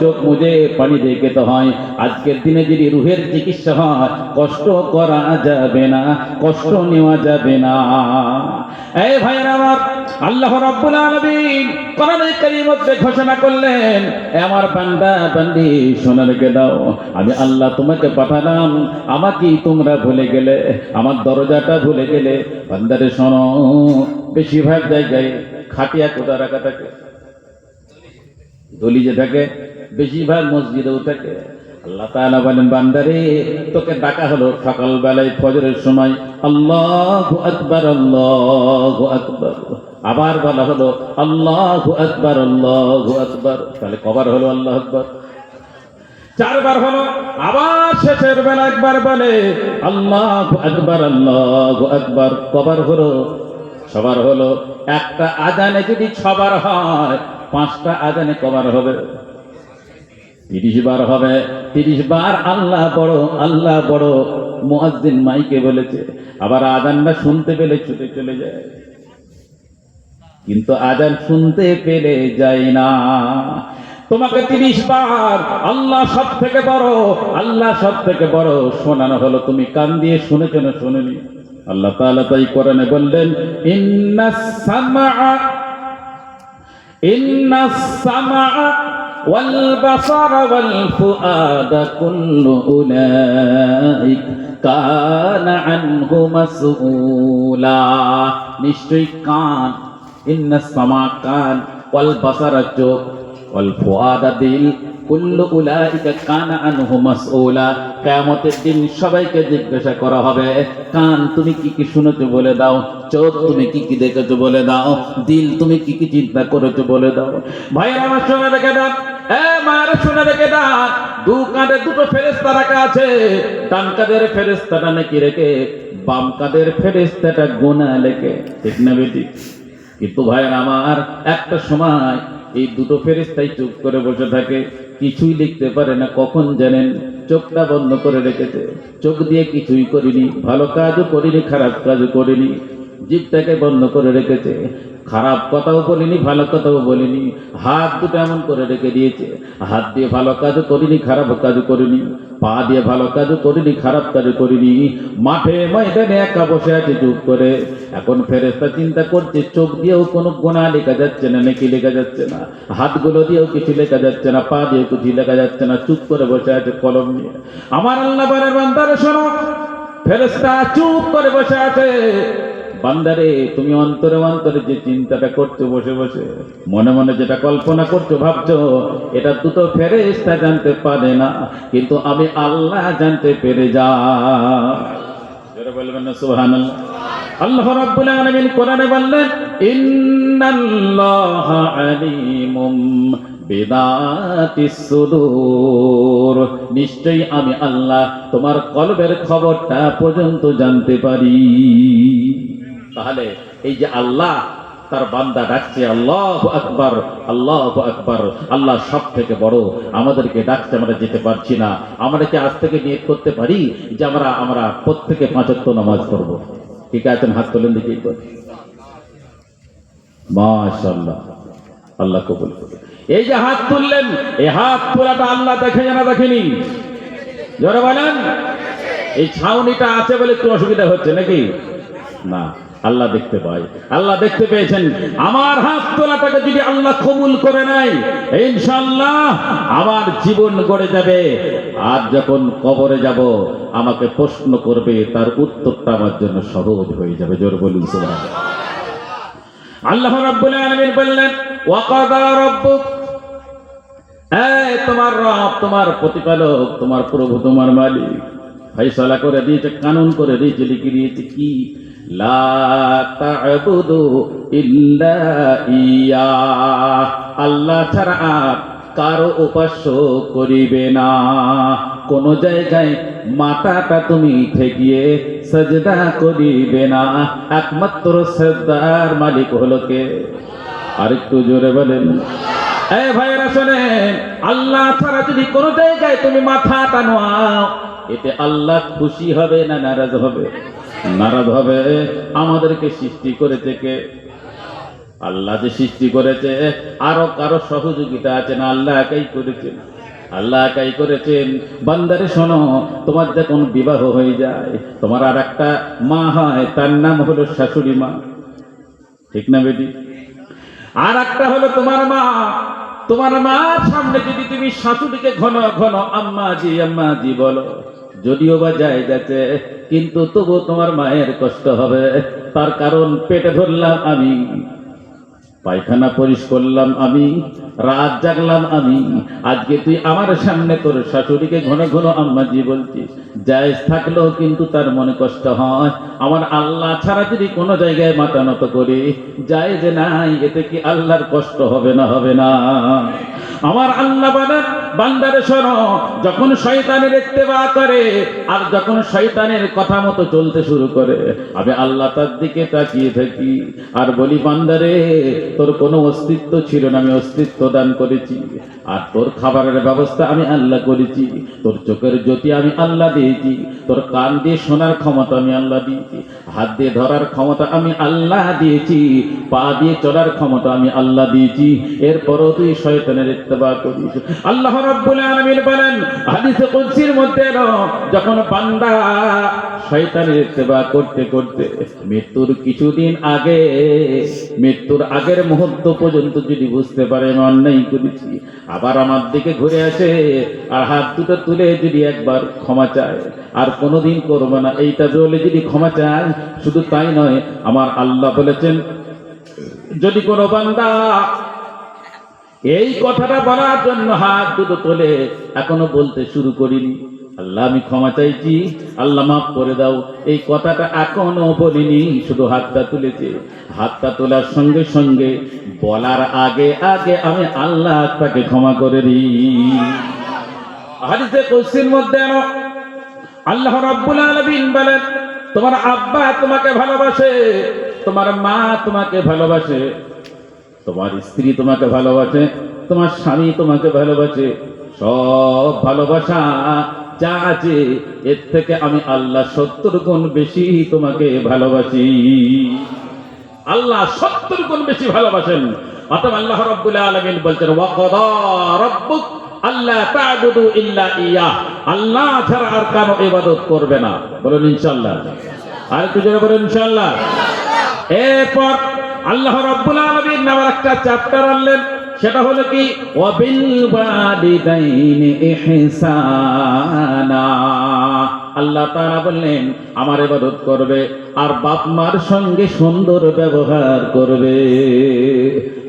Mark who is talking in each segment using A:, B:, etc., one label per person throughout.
A: চোখ মুজে পানি দিয়ে খেতে হয়। আজকের দিনে যদি রুহের চিকিৎসা হয়, কষ্ট করা যাবে না, কষ্ট নেওয়া যাবে না। এই ভাইয়ের আমার, আল্লাহ রাব্বুল আলামিন কোরআনে কারীমের মধ্যে ঘোষণা করলেন আমার বান্দা, বান্দি রেখে দাও আমি আল্লাহ তোমাকে পাঠালাম আমাকে তোমরা ভুলে গেলে, আমার দরজাটা ভুলে গেলে। বান্দারে শোনো, বেশিরভাগ জায়গায় খাটিয়া কোথা রাখা থাকে দলি যে থাকে, বেশিরভাগ মসজিদেও থাকে। আল্লাহ তাআলা বলেন, বান্দারে, তোকে ডাকা হলো সকালবেলায় ফজরের সময়। আল্লাহু আকবার আল্লাহু আকবার। আবার বলা হলো, আল্লাহু আকবার, আল্লাহ আকবার। তাহলে কবার হলো আল্লাহ আকবার? চারবার হলো। আবার শেষের বেলা একবার বলে, আল্লাহ আকবার আল্লাহ আকবার। কবার হলো? সবার হলো। একটা আজানে যদি ছবার হয় পাঁচটা আজানে কবার হবে। তিরিশ বার হবে। তিরিশ বার আল্লাহ বড় আল্লাহ বড় মুয়াজ্জিন মাইকে বলেছে। আবার আজানটা শুনতে পেলে ছুটে চলে যায়। কিন্তু আজান শুনতে পেলে যায় না। তোমাকে তিরিশ বার আল্লাহ সব থেকে বড়, আল্লাহ সব থেকে বড় শোনানো হলো। তুমি কান দিয়ে শুনেছো না শুনেনি? আল্লাহ তাই কোরআনে বললেন, ইন্নাস সামআ ইন্নাস সামআ ওয়াল বাসারা ওয়াল ফুআদা কুল্লু উলাইক কানা আনহু মাসউলা নিশ্চয়ই কান ইন্নাস সামা কান ওয়াল বাসারা চোখ ওয়াল ফুআদা দিল কুল্লু উলাইকা কানা আনহু দিন সবাইকে জিজ্ঞাসা করা হবে, কান তুমি কি কি শুনেছো বলে দাও, চোখ তুমি কি কি দেখেছ বলে দাও, দিল তুমি কি কি চিন্তা করেছ বলে দাও। ভাইয়ের, আমার শুনে রেখে দাও শুনে দু দুটো রাখা আছে রেখে, বাম লেখে। কিন্তু ভাইয়ের আমার, একটা সময় এই দুটো ফেরেস্তাই চুপ করে বসে থাকে কিছুই লিখতে পারে না, কখন জানেন? চোখটা বন্ধ করে রেখেছে। চোখ দিয়ে কিছুই করিনি, ভালো কাজও করিনি, খারাপ কাজও করিনি। জিভটাকে বন্ধ করে রেখেছে। খারাপ কথাও বলিনি, ভালো কথাও বলিনি। হাত দুটো এমন করে রেখে দিয়েছে। হাত দিয়ে ভালো কাজও করিনি, খারাপ কাজও করিনি। পা দিয়ে ভালো কাজও করিনি, খারাপ কাজও করিনি। মাঠে ময়দানে একা বসে আছে চুপ করে। এখন ফেরেস্তা চিন্তা করছে, চোখ দিয়েও কোনো গোনা লেখা যাচ্ছে না, নাকি লেখা যাচ্ছে না। হাতগুলো দিয়েও কিছু লেখা যাচ্ছে না, পা দিয়েও কিছু লেখা যাচ্ছে না, চুপ করে বসে আছে কলম নিয়ে। আমার আল্লাহ ফেরেস্তা চুপ করে বসে আছে। বান্দারে, তুমি অন্তরে অন্তরে যে চিন্তাটা করছ, বসে বসে মনে মনে যেটা কল্পনা করছ, ভাবছ, এটা দুটো ফেরেস্তা জানতে পারে না, কিন্তু আমি আল্লাহ জানতে পেরে যা বলবেন না, সুবহানাল্লাহ। আল্লাহ রাব্বুল আলামিন কোরআনে বললেন, ইন্নাল্লাহা আলিমুম নিশ্চয়ই আমি আল্লাহ তোমার কলবের খবরটা পর্যন্ত জানতে পারি। তাহলে এই যে আল্লাহ, তার বান্দা ডাকছে, আল্লাহ আকবার আল্লাহ আকবার, আল্লাহ সব থেকে বড়। আমাদেরকে ডাকছে, আমরা যেতে পারছি না। আমরা কি আজ থেকে নিয়োগ করতে পারি যে আমরা আমরা প্রত্যেকে পাঁচত্ব নামাজ করব ঠিক আছেন হাত তোলেন দেখি মাশাল্লাহ আল্লাহ কবুল। এই যে হাত তুললেন, এই হাত তোলাটা আল্লাহ দেখে জানা দেখেনি? জোরে বলেন? এই ছাউনিটা আছে বলে একটু অসুবিধা হচ্ছে নাকি? না। আল্লাহ দেখতে পায়। আল্লাহ দেখতে পেয়েছেন। আমার হাত তোলাটাকে যদি আল্লাহ কবুল করে নাই ইনশাল্লাহ আমার জীবন গড়ে যাবে। আর যখন কবরে যাব, আমাকে প্রশ্ন করবে, তার উত্তরটা আমার জন্য সহজ হয়ে যাবে। জোর বলুন, সুবহানাল্লাহ। আল্লাহ রাব্বুল আলামিন বললেন ওয়াকাদা রাব্বুক? তোমার রব, তোমার প্রতিপালক, তোমার প্রভু, তোমার মালিক। ফয়সালা করে দিয়েছে, কানুন করে দিয়েছে, লিখে দিয়েছে, কি লা তা'বুদু ইল্লা ইয়া। আল্লাহ ছাড়া আর কারও উপাস্য করিবে না। কোন জায়গায় মাথাটা তুমি ঠেকিয়ে সজদা করিবে না। একমাত্র সজদার মালিক হলো কে? আরেকটু জোরে বলেন। এই ভাইরা শোনেন, আল্লাহ ছাড়া যদি কোনো জায়গায় তুমি মাথাটা নোয়াও, এতে আল্লাহ খুশি হবে না নারাজ হবে? নারাজ হবে, আমাদেরকে সৃষ্টি করেছে কে? আল্লাহ যে সৃষ্টি করেছে, আরও কারও সহযোগিতা আছে না? আল্লাহ একাই করেছেন। আল্লাহ একাই করেছেন। বান্দারে শোনো, তোমার যখন বিবাহ হয়ে যায়, তোমার আর একটা মা হয়, তার নাম হলো শাশুড়ি মা। ঠিক না বেটি? আর একটা হলো তোমার মা। তোমার মার সামনে যদি তুমি শাশুড়িকে ঘন ঘন আম্মা জি আম্মা জি বলো, যদিও বা যায় যাচ্ছে, কিন্তু তবু তোমার মায়ের কষ্ট হবে। তার কারণ পেটে ধরলাম আমি, পায়খানা পরিষ করলাম আমি রাত জাগলাম আমি। আজকে তুই আমার সামনে তোর শাশুড়িকে ঘন ঘন আম্মাজি বলছিস জায়জ থাকলেও কিন্তু তার মনে কষ্ট হয়। আমার আল্লাহ ছাড়া যদি কোনো জায়গায় মাতানত করি যে নাই, এতে কি আল্লাহর কষ্ট হবে না হবে না? বান্দারে শোনো, যখন শয়তানের ইত্তেবা করে, আর যখন শয়তানের কথা মতো চলতে শুরু করে, আমি আল্লাহ তার দিকে তাকিয়ে থাকি। আর বলি, বান্দারে, তোর কোনো অস্তিত্ব ছিল না, আমি অস্তিত্ব দান করেছি। আর তোর খাবারের ব্যবস্থা আমি আল্লাহ করেছি। তোর চোখের জ্যোতি আমি আল্লাহ দিয়েছি। তোর কান দিয়ে শোনার ক্ষমতা আমি আল্লাহ দিয়েছি। হাত দিয়ে ধরার ক্ষমতা আমি আল্লাহ দিয়েছি। পা দিয়ে চলার ক্ষমতা আমি আল্লাহ দিয়েছি। এরপরও তুই শয়তানের ইত্তেবা করিস। আল্লাহ মৃত্যুর কিছুদিন আগে, মৃত্যুর আগের মুহূর্ত পর্যন্ত যদি বুঝতে পারে অন্যায় করেছি, আবার আমার দিকে ঘুরে আসে আর হাত দুটো তুলে যদি একবার ক্ষমা চায়, আর কোনোদিন করব না, এইটা বলে যদি ক্ষমা চায়, শুধু তাই নয়, আমার আল্লাহ বলেছেন, যদি কোনো বান্দা এই কথাটা বলার জন্য হাত দুটো তোলে এখনও বলতে শুরু করিনি। আল্লাহ, আমি ক্ষমা চাইছি। আল্লাহ মাফ করে দাও। এই কথাটা এখনও বলিনি, শুধু হাতটা তুলেছে। হাতটা তোলার সঙ্গে সঙ্গে বলার আগে আগে আমি আল্লাহ তাকে ক্ষমা করে দিই। কোশ্চিন মধ্যে আল্লাহ রাব্বুল আলামিন বলেন, তোমার আব্বা তোমাকে ভালোবাসে, তোমার মা তোমাকে ভালোবাসে। তোমার স্ত্রী তোমাকে ভালোবাসে, তোমার স্বামী তোমাকে ভালোবাসে, সব ভালোবাসা যা আছে, এর থেকে আমি আল্লাহ সত্তর গুণ বেশি তোমাকে ভালোবাসি। আল্লাহ সত্তর গুণ বেশি ভালোবাসেন। অতএব আল্লাহ রাব্বুল আলামিন বলছেন রাব্বুক আল্লাহ তা'বুদু ইল্লা ইয়া আল্লাহ ছাড়া আর কারও ইবাদত করবে না। বলুন ইনশাআল্লাহ। আর একটু জোরে বলুন ইনশাআল্লাহ। এরপর আল্লাহ রাব্বুল আলামিন নামের একটা চ্যাপ্টার আনলেন। সেটা হলো কি? ওয়াবিল ওয়ালিদাইনি ইহসানা। আল্লাহ তারা বললেন, আমার ইবাদত করবে আর বাপ মার সঙ্গে সুন্দর ব্যবহার করবে।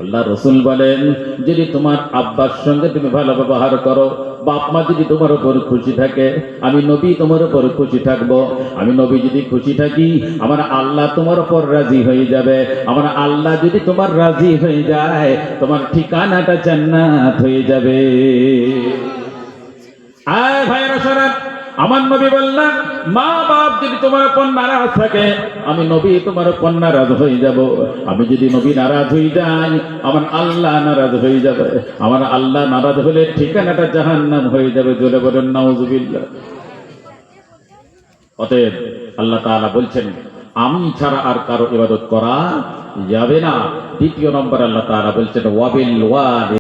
A: আল্লাহ রসুল বলেন, যদি তোমার আব্বার সঙ্গে তুমি ভালো ব্যবহার করো, বাপ মা যদি তোমার উপর খুশি থাকে, আমি নবী তোমার উপর খুশি থাকব। আমি নবী যদি খুশি থাকি, আমার আল্লাহ তোমার উপর রাজি হয়ে যাবে। আমার আল্লাহ যদি তোমার রাজি হয়ে যায়, তোমার ঠিকানাটা জান্নাত হয়ে যাবে। আয় ভাইরা শোনেন আমার নবী বললেন, মা বাপ যদি তোমার উপর নারাজ থাকে, আমি নবী তোমার উপর নারাজ হয়ে যাব। আমি যদি নবী নারাজ হয়ে যাই, আমার আল্লাহ নারাজ হয়ে যাবে। আমার আল্লাহ নারাজ হলে ঠিকানাটা জাহান্নাম হয়ে যাবে। জোরে বলেন, নাউজুবিল্লাহ। অতএব আল্লাহ তাআলা বলছেন, আমি ছাড়া আর কারও ইবাদত করা যাবে না। দ্বিতীয় নম্বর আল্লাহ তাআলা বলছেন, ওয়াবিল ওয়ালি